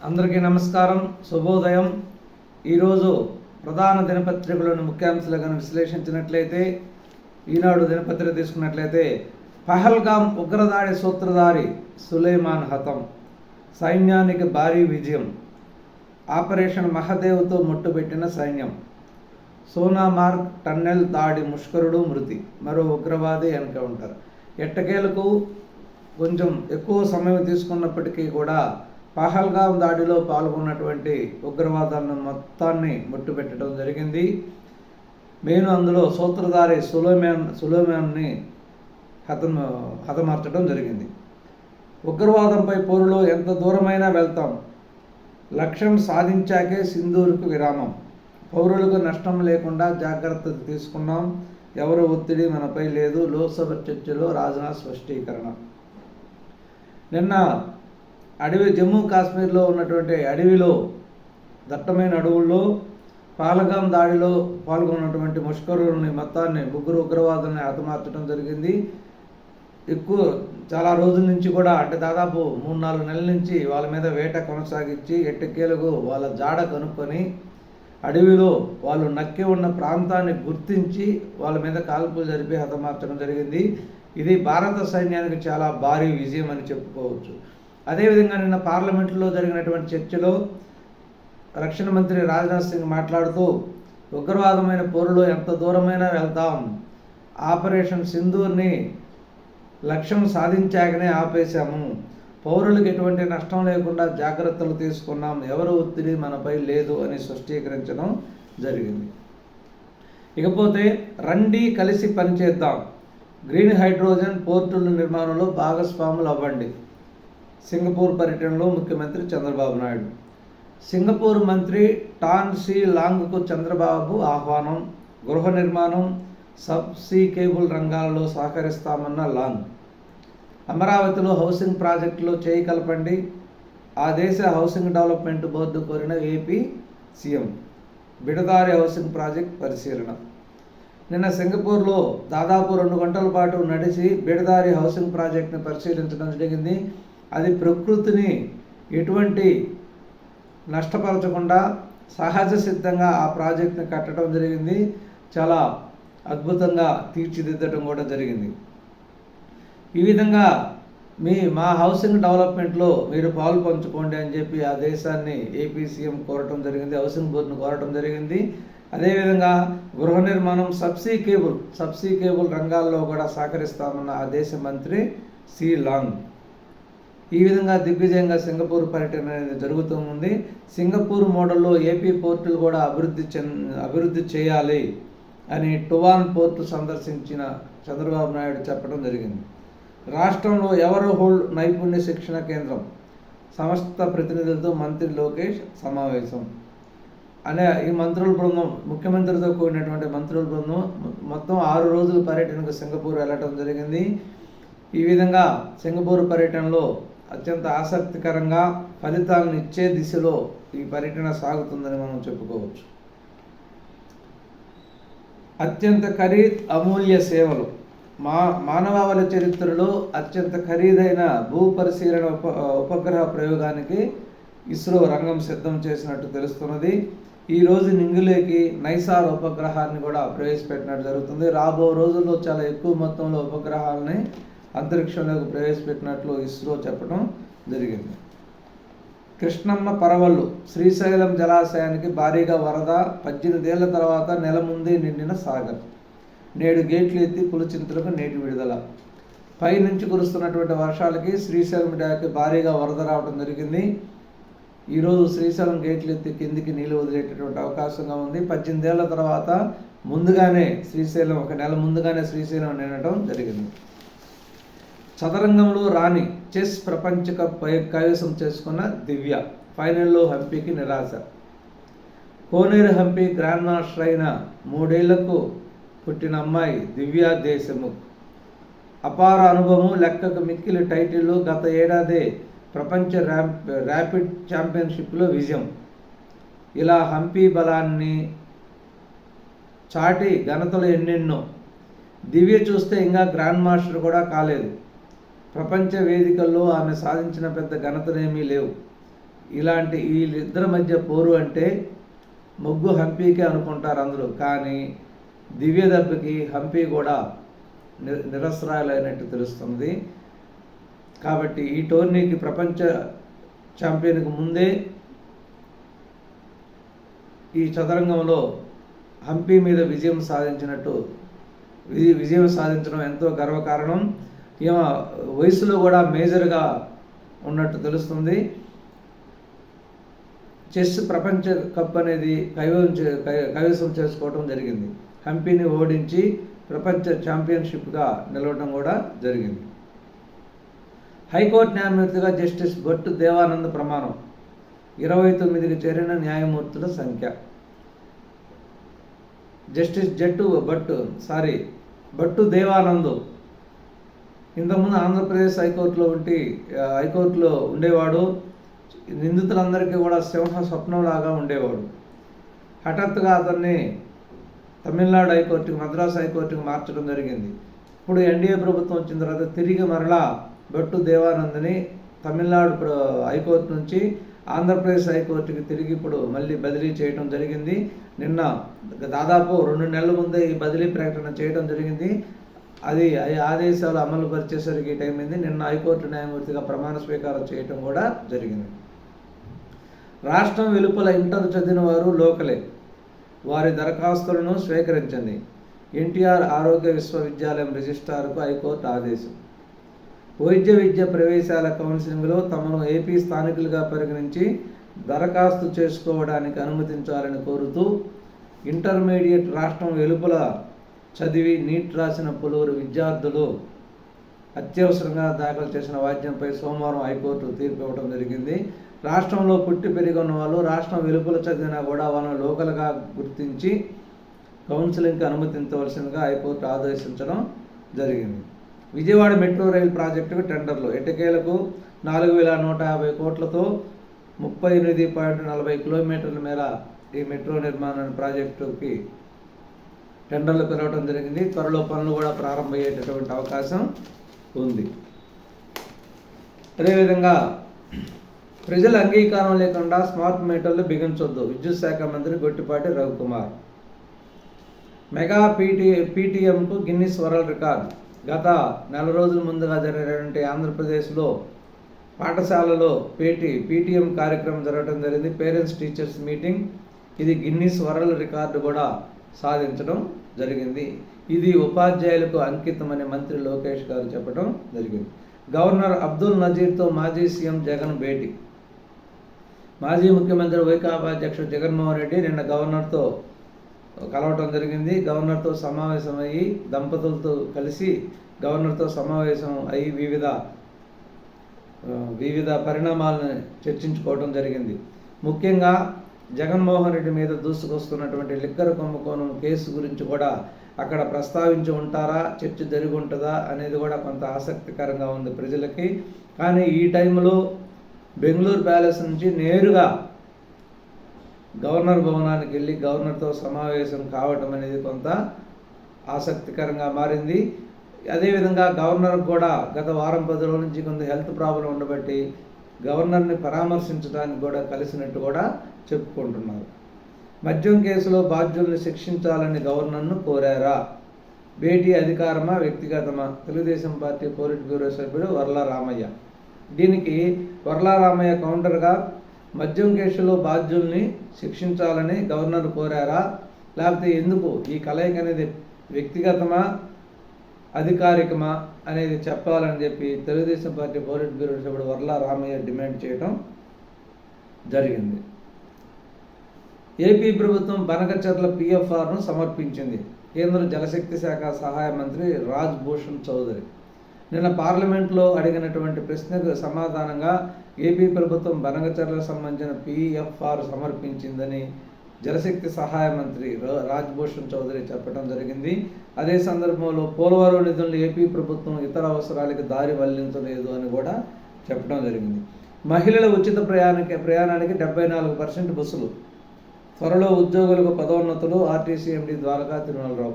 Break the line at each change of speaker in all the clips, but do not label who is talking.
అందరికీ నమస్కారం. శుభోదయం. ఈరోజు ప్రధాన దినపత్రికలోని ముఖ్యాంశాలు కనుక విశ్లేషించినట్లయితే ఈనాడు దినపత్రిక తీసుకున్నట్లయితే పహల్గాం ఉగ్రదాడి సూత్రధారి సులేమాన్ హతం సైన్యానికి భారీ విజయం ఆపరేషన్ మహదేవ్తో ముట్టుబెట్టిన సైన్యం సోనామార్గ్ టన్నెల్ దాడి ముష్కరుడు మృతి మరో ఉగ్రవాది ఎన్కౌంటర్ ఎట్టకేలకు కొంచెం ఎక్కువ సమయం తీసుకున్నప్పటికీ కూడా పహల్గాం దాడిలో పాల్గొన్నటువంటి ఉగ్రవాదాలను మొత్తాన్ని ముట్టుపెట్టడం జరిగింది. మెయిన్ అందులో సూత్రధారి సులోమాన్ సులోమాన్ని హతం హతమార్చడం జరిగింది. ఉగ్రవాదంపై పోరులో ఎంత దూరమైనా వెళ్తాం. లక్ష్యం సాధించాకే సింధూరుకు విరామం. పౌరులకు నష్టం లేకుండా జాగ్రత్తలు తీసుకున్నాం. ఎవరు ఒత్తిడి మనపై లేదు. లోక్సభ చర్చలో రాజనాథ్ స్పష్టీకరణ. నిన్న అడవి జమ్మూ కాశ్మీర్లో ఉన్నటువంటి అడవిలో దట్టమైన అడవుల్లో పాలగాం దాడిలో పాల్గొన్నటువంటి ముష్కరుల్ని మొత్తాన్ని ముగ్గురు ఉగ్రవాదుల్ని హతమార్చడం జరిగింది. ఎక్కువ చాలా రోజుల నుంచి కూడా అంటే దాదాపు మూడు నాలుగు నెలల నుంచి వాళ్ళ మీద వేట కొనసాగించి ఎట్టకేలకు వాళ్ళ జాడ కనుక్కొని అడవిలో వాళ్ళు నక్కి ఉన్న ప్రాంతాన్ని గుర్తించి వాళ్ళ మీద కాల్పులు జరిపి హతమార్చడం జరిగింది. ఇది భారత సైన్యానికి చాలా భారీ విజయం అని చెప్పుకోవచ్చు. అదేవిధంగా నిన్న పార్లమెంట్లో జరిగినటువంటి చర్చలో రక్షణ మంత్రి రాజ్నాథ్ సింగ్ మాట్లాడుతూ ఉగ్రవాదమైన పోరులో ఎంత దూరమైనా వెళ్తాం. ఆపరేషన్ సింధూర్ని లక్ష్యం సాధించాకనే ఆపేశాము. పౌరులకు ఎటువంటి నష్టం లేకుండా జాగ్రత్తలు తీసుకున్నాం. ఎవరు ఒత్తిడి మనపై లేదు అని స్పష్టీకరించడం జరిగింది. ఇకపోతే రండి కలిసి పనిచేద్దాం. గ్రీన్ హైడ్రోజన్ పోర్టుల నిర్మాణంలో భాగస్వాములు అవ్వండి. సింగపూర్ పర్యటనలో ముఖ్యమంత్రి చంద్రబాబు నాయుడు. సింగపూర్ మంత్రి టాన్ సి లాంగ్కు చంద్రబాబు ఆహ్వానం. గృహ నిర్మాణం సబ్సీ కేబుల్ రంగాలలో సహకరిస్తామన్న లాంగ్. అమరావతిలో హౌసింగ్ ప్రాజెక్టులో చేయి కలపండి. ఆ దేశ హౌసింగ్ డెవలప్మెంట్ బోర్డు కోరిన AP CM. Bidadari housing project పరిశీలన. నిన్న సింగపూర్లో దాదాపు రెండు గంటల పాటు నడిచి బిడదారి హౌసింగ్ ప్రాజెక్ట్ని పరిశీలించడం జరిగింది. అది ప్రకృతిని ఎటువంటి నష్టపరచకుండా సహజ సిద్ధంగా ఆ ప్రాజెక్ట్ని కట్టడం జరిగింది. చాలా అద్భుతంగా తీర్చిదిద్దడం కూడా జరిగింది. ఈ విధంగా మీ మా హౌసింగ్ డెవలప్మెంట్లో మీరు పాలు పంచుకోండి అని చెప్పి ఆ దేశాన్ని ఏపీసీఎం కోరటం జరిగింది హౌసింగ్ బోర్డును కోరటం జరిగింది. అదేవిధంగా గృహ నిర్మాణం సబ్సీ కేబుల్ సబ్సీ కేబుల్ రంగాల్లో కూడా సహకరిస్తామన్న ఆ దేశ మంత్రి సి లాంగ్. ఈ విధంగా దిగ్విజయంగా సింగపూర్ పర్యటన అనేది జరుగుతూ ఉంది. సింగపూర్ మోడల్లో ఏపీ పోర్టులు కూడా అభివృద్ధి చెంద అభివృద్ధి చేయాలి అని టువాన్ పోర్టు సందర్శించిన చంద్రబాబు నాయుడు చెప్పడం జరిగింది. రాష్ట్రంలో ఎవరు హోల్డ్ నైపుణ్య శిక్షణ కేంద్రం? సమస్త ప్రతినిధులతో మంత్రి లోకేష్ సమావేశం. అనే ఈ మంత్రుల బృందం ముఖ్యమంత్రితో కూడినటువంటి మంత్రుల బృందం మొత్తం ఆరు రోజుల పర్యటనకు సింగపూర్ వెళ్ళటం జరిగింది. ఈ విధంగా సింగపూర్ పర్యటనలో అత్యంత ఆసక్తికరంగా ఫలితాలను ఇచ్చే దిశలో ఈ పర్యటన సాగుతుందని మనం చెప్పుకోవచ్చు. అత్యంత ఖరీద్ అమూల్య సేవలు. మా మానవావళి చరిత్రలో అత్యంత ఖరీదైన భూ పరిశీలన ఉప ఉపగ్రహ ప్రయోగానికి ఇస్రో రంగం సిద్ధం చేసినట్టు తెలుస్తున్నది. ఈరోజు నింగులేకి నైసార్ ఉపగ్రహాన్ని కూడా ప్రవేశపెట్టినట్టు జరుగుతుంది. రాబో రోజుల్లో చాలా ఎక్కువ మొత్తంలో ఉపగ్రహాలని అంతరిక్షంలోకి ప్రవేశపెట్టినట్లు ఇస్రో చెప్పడం జరిగింది. కృష్ణమ్మ పరవళ్ళు శ్రీశైలం జలాశయానికి భారీగా వరద పద్దెనిమిదేళ్ళ తర్వాత నెల ముందే నిండిన సాగర్. నేడు గేట్లు ఎత్తి పులిచింతలకు నేటి విడుదల. పై నుంచి కురుస్తున్నటువంటి వర్షాలకి శ్రీశైలం డ్యాకి భారీగా వరద రావడం జరిగింది. ఈరోజు శ్రీశైలం గేట్లు ఎత్తి కిందికి నీళ్ళు వదిలేటటువంటి అవకాశంగా ఉంది. పద్దెనిమిదేళ్ళ తర్వాత ముందుగానే శ్రీశైలం ఒక నెల ముందుగానే శ్రీశైలం నిండటం జరిగింది. చదరంగంలో రాణి చెస్ ప్రపంచ కప్ కైవసం చేసుకున్న దివ్య ఫైనల్లో హంపీకి నిరాశ. కోనేరు హంపి గ్రాండ్ మాస్టర్ అయిన మూడేళ్ళకు పుట్టిన అమ్మాయి దివ్య దేశముఖ్. అపార అనుభవం లెక్కకు మిక్కిలి టైటిల్ గత ఏడాది ప్రపంచ ర్యాప్ ర్యాపిడ్ ఛాంపియన్షిప్లో విజయం. ఇలా హంపి బలాన్ని చాటి ఘనతలు ఎన్నెన్నో. దివ్య చూస్తే ఇంకా గ్రాండ్ మాస్టర్ కూడా కాలేదు. ప్రపంచ వేదికల్లో ఆమె సాధించిన పెద్ద ఘనతలేమీ లేవు. ఇలాంటి వీళ్ళిద్దరి మధ్య పోరు అంటే ముగ్గు హంపీకే అనుకుంటారు అందరూ కానీ దివ్య దెబ్బకి హంపీ కూడా ని- నిరసరాలైనట్టు తెలుస్తుంది. కాబట్టి ఈ టోర్నీకి ప్రపంచ ఛాంపియన్కి ముందే ఈ చదరంగంలో హంపీ మీద విజయం సాధించినట్టు విజయం సాధించడం ఎంతో గర్వకారణం. ఈమె వయసులో కూడా మేజర్గా ఉన్నట్టు తెలుస్తుంది. చెస్ ప్రపంచ కప్ అనేది కైవసం కైవసం చేసుకోవడం జరిగింది. హంపీని ఓడించి ప్రపంచ ఛాంపియన్షిప్గా నిలవడం కూడా జరిగింది. హైకోర్టు న్యాయమూర్తిగా జస్టిస్ భట్టు దేవానంద ప్రమాణం. ఇరవై తొమ్మిదికి చేరిన న్యాయమూర్తుల సంఖ్య. జస్టిస్ జట్టు భట్టు సారీ భట్టు దేవానందు ఇంతకుముందు ఆంధ్రప్రదేశ్ హైకోర్టులో ఉండి హైకోర్టులో ఉండేవాడు. నిందితులందరికీ కూడా సింహ స్వప్నంలాగా ఉండేవాడు. హఠాత్తుగా అతన్ని తమిళనాడు హైకోర్టుకి మద్రాసు హైకోర్టుకి మార్చడం జరిగింది. ఇప్పుడు ఎన్డీఏ ప్రభుత్వం వచ్చిన తర్వాత తిరిగి మరలా బొట్టు దేవానందని తమిళనాడు ప్ర- హైకోర్టు నుంచి ఆంధ్రప్రదేశ్ హైకోర్టుకి తిరిగి ఇప్పుడు మళ్ళీ బదిలీ చేయడం జరిగింది. నిన్న దాదాపు రెండు నెలల ముందే ఈ బదిలీ ప్రకటన చేయడం జరిగింది. అది ఆదేశాలు అమలు పరిచేసరికి టైం అయింది నిన్న హైకోర్టు న్యాయమూర్తిగా ప్రమాణ స్వీకారం చేయటం కూడా జరిగింది. రాష్ట్రం వెలుపల ఇంటర్ చదివిన వారు లోకలే. వారి దరఖాస్తులను స్వీకరించండి. ఎన్టీఆర్ ఆరోగ్య విశ్వవిద్యాలయం రిజిస్ట్రార్కు హైకోర్టు ఆదేశం. వైద్య విద్య ప్రవేశాల కౌన్సిలింగ్లో తమను ఏపీ స్థానికులుగా పరిగణించి దరఖాస్తు చేసుకోవడానికి అనుమతించాలని కోరుతూ ఇంటర్మీడియట్ రాష్ట్రం వెలుపల చదివి నీట్ రాసిన పలువురు విద్యార్థులు అత్యవసరంగా దాఖలు చేసిన వాద్యంపై సోమవారం హైకోర్టు తీర్పు ఇవ్వడం జరిగింది. రాష్ట్రంలో పుట్టి పెరిగిన వాళ్ళు రాష్ట్రం వెలుపల చదివినా కూడా వాళ్ళని లోకల్గా గుర్తించి కౌన్సిలింగ్కి అనుమతించవలసిందిగా హైకోర్టు ఆదేశించడం జరిగింది. విజయవాడ మెట్రో రైలు ప్రాజెక్టుకు టెండర్లు ఎటకేలకు నాలుగు వేల నూట యాభై కోట్లతో ముప్పై ఎనిమిది పాయింట్ నలభై కిలోమీటర్ల మేర ఈ మెట్రో నిర్మాణ ప్రాజెక్టుకి టెండర్లు పిలవడం జరిగింది. త్వరలో పనులు కూడా ప్రారంభమయ్యేటటువంటి అవకాశం ఉంది. అదేవిధంగా ప్రజల అంగీకారం లేకుండా స్మార్ట్ మీటర్లు బిగించొద్దు. విద్యుత్ శాఖ మంత్రి గొట్టిపాటి రవికుమార్. మెగా పీటీ పీటీఎంకు గిన్నిస్ వరల్డ్ రికార్డ్. గత నెల రోజుల ముందుగా జరిగినటువంటి ఆంధ్రప్రదేశ్లో పాఠశాలలో పేటీ పీటీఎం కార్యక్రమం జరగడం జరిగింది. Parents teachers meeting. ఇది గిన్నిస్ వరల్డ్ రికార్డు కూడా సాధించడం జరిగింది. ఇది ఉపాధ్యాయులకు అంకితమని మంత్రి లోకేష్ గారు చెప్పడం జరిగింది. గవర్నర్ అబ్దుల్ నజీర్తో మాజీ సీఎం జగన్ భేటీ. మాజీ ముఖ్యమంత్రి వైకాపా అధ్యక్షుడు జగన్మోహన్ రెడ్డి నిన్న గవర్నర్తో కలవటం జరిగింది. గవర్నర్తో సమావేశం అయ్యి దంపతులతో కలిసి గవర్నర్తో సమావేశం అయ్యి వివిధ వివిధ పరిణామాలను చర్చించుకోవడం జరిగింది. ముఖ్యంగా జగన్మోహన్ రెడ్డి మీద దూసుకొస్తున్నటువంటి లిక్కర్ కుంభకోణం కేసు గురించి కూడా అక్కడ ప్రస్తావించి ఉంటారా? చర్చ జరిగి ఉంటుందా? అనేది కూడా కొంత ఆసక్తికరంగా ఉంది ప్రజలకి. కానీ ఈ టైంలో బెంగళూరు ప్యాలెస్ నుంచి నేరుగా గవర్నర్ భవనానికి వెళ్ళి గవర్నర్తో సమావేశం కావటం అనేది కొంత ఆసక్తికరంగా మారింది. అదేవిధంగా గవర్నర్ కూడా గత వారం పది రోజుల నుంచి కొంత హెల్త్ ప్రాబ్లం ఉండబట్టి గవర్నర్ని పరామర్శించడానికి కూడా కలిసినట్టు కూడా చెప్పుకుంటున్నారు. మద్యం కేసులో బాధ్యుల్ని శిక్షించాలని గవర్నర్ను కోరారా? భేటీ అధికారమా వ్యక్తిగతమా? తెలుగుదేశం పార్టీ పోలిట్ బ్యూరో సభ్యుడు వర్ల రామయ్య. దీనికి వర్ల రామయ్య కౌంటర్గా మద్యం కేసులో బాధ్యుల్ని శిక్షించాలని గవర్నర్ కోరారా? లేకపోతే ఎందుకు? ఈ కలయిక అనేది వ్యక్తిగతమా అధికారికమా అనేది చెప్పాలని చెప్పి తెలుగుదేశం పార్టీ పౌరెట్ బ్యూరో సభ్యుడు వర్ల రామయ్య డిమాండ్ చేయడం జరిగింది. ఏపీ ప్రభుత్వం బనకచర్ల పిఎఫ్ఆర్ను సమర్పించింది. కేంద్ర జలశక్తి శాఖ సహాయ మంత్రి రాజ్ భూషణ్ చౌదరి. నిన్న పార్లమెంట్లో అడిగినటువంటి ప్రశ్నకు సమాధానంగా ఏపీ ప్రభుత్వం బనకచర్లకు సంబంధించిన పిఎఫ్ఆర్ సమర్పించిందని జలశక్తి సహాయ మంత్రి రాజ్భూషణ్ చౌదరి చెప్పడం జరిగింది. అదే సందర్భంలో పోలవరం నిధులను ఏపీ ప్రభుత్వం ఇతర అవసరాలకు దారి వల్లించలేదు అని కూడా చెప్పడం జరిగింది. మహిళల ఉచిత ప్రయాణానికి ప్రయాణానికి డెబ్బై నాలుగు పర్సెంట్ బస్సులు. త్వరలో ఉద్యోగులకు పదోన్నతులు ఆర్టీసీ ఎండి ద్వారకా తిరుమలరావు.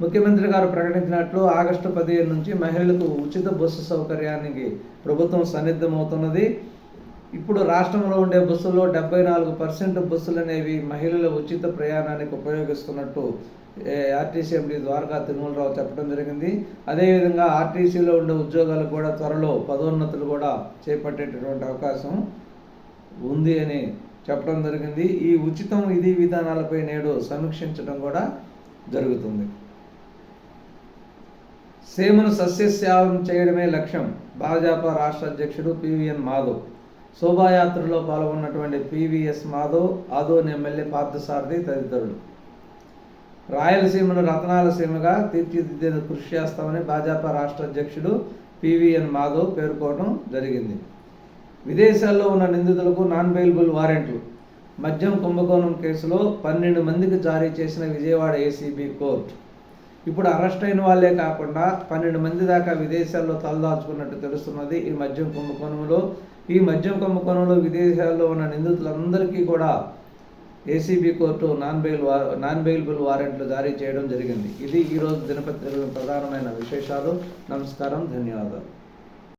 ముఖ్యమంత్రి గారు ప్రకటించినట్లు ఆగస్టు పదిహేను నుంచి మహిళలకు ఉచిత బస్సు సౌకర్యానికి ప్రభుత్వం సన్నిద్ధమవుతున్నది. ఇప్పుడు రాష్ట్రంలో ఉండే బస్సుల్లో డెబ్బై నాలుగు పర్సెంట్ బస్సులు అనేవి మహిళల ఉచిత ప్రయాణానికి ఉపయోగిస్తున్నట్టు ఏ, ఆర్టీసీ ఎండి ద్వారకా తిరుమలరావు చెప్పడం జరిగింది. అదేవిధంగా ఆర్టీసీలో ఉండే ఉద్యోగాలు కూడా త్వరలో పదోన్నతులు కూడా చేపట్టేటటువంటి అవకాశం ఉంది అని చెప్పడం జరిగింది. ఈ ఉచితం ఇది విధానాలపై నేడు సమీక్షించడం కూడా జరుగుతుంది. సేమను సస్యశ్యామం చేయడమే లక్ష్యం. భాజపా రాష్ట్ర అధ్యక్షుడు పివిఎన్ మాధవ్. శోభాయాత్రలో పాల్గొన్నటువంటి పివిఎస్ మాధవ్ ఆదోని ఎమ్మెల్యే పార్థసారథి తదితరులు. రాయలసీమను రత్నాలసీమగా తీర్చిదిద్దేందు కృషి చేస్తామని భాజపా రాష్ట్ర అధ్యక్షుడు పివిఎన్ మాధవ్ పేర్కోవడం జరిగింది. విదేశాల్లో ఉన్న నిందితులకు నాన్ బెయిలబుల్ వారెంట్లు. మద్యం కుంభకోణం కేసులో పన్నెండు మందికి జారీ చేసిన విజయవాడ ఏసీబీ కోర్టు. ఇప్పుడు అరెస్ట్ అయిన వాళ్ళే కాకుండా పన్నెండు మంది దాకా విదేశాల్లో తలదాచుకున్నట్టు తెలుస్తున్నది ఈ మద్యం కుంభకోణంలో ఈ మద్యం కుంభకోణంలో విదేశాల్లో ఉన్న నిందితులందరికీ కూడా ఏసీబీ కోర్టు నాన్ బెయిల్ వా నాన్ బెయిల్బుల్ వారెంట్లు జారీ చేయడం జరిగింది. ఇది ఈరోజు దినపత్రికల ప్రధానమైన విశేషాలు. నమస్కారం. ధన్యవాదాలు.